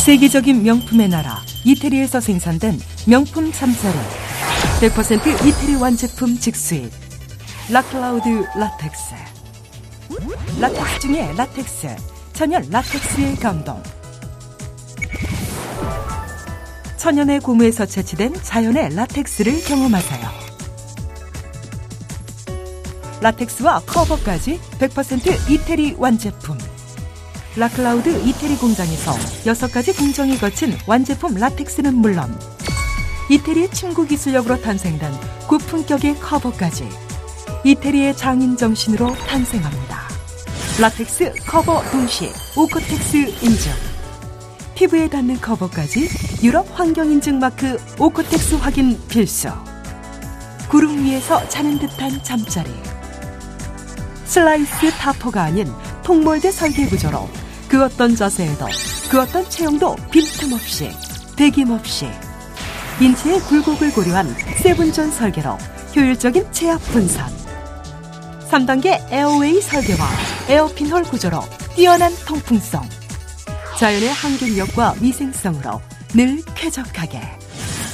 세계적인 명품의 나라 이태리에서 생산된 명품 잠자리 100% 이태리 완제품 직수입 라클라우드 라텍스. 라텍스 중에 라텍스 천연 라텍스의 감동. 천연의 고무에서 채취된 자연의 라텍스를 경험하세요. 라텍스와 커버까지 100% 이태리 완제품 라클라우드 이태리 공장에서 6가지 공정이 거친 완제품 라텍스는 물론 이태리의 친구 기술력으로 탄생된 고품격의 커버까지 이태리의 장인 정신으로 탄생합니다. 라텍스 커버 동시 오코텍스 인증 피부에 닿는 커버까지 유럽 환경 인증 마크 오코텍스 확인 필수 구름 위에서 자는 듯한 잠자리 슬라이스 타퍼가 아닌 통몰드 설계 구조로 그 어떤 자세에도 그 어떤 체형도 빈틈없이 대김없이 인체의 굴곡을 고려한 세분전 설계로 효율적인 체압 분산. 3단계 에어웨이 설계와 에어핀홀 구조로 뛰어난 통풍성. 자연의 항균력과 위생성으로 늘 쾌적하게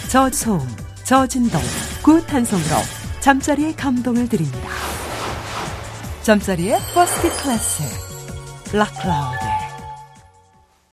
저소음, 저진동, 고탄성으로 잠자리의 감동을 드립니다. 잠자리의 퍼스트 클래스 락클라우드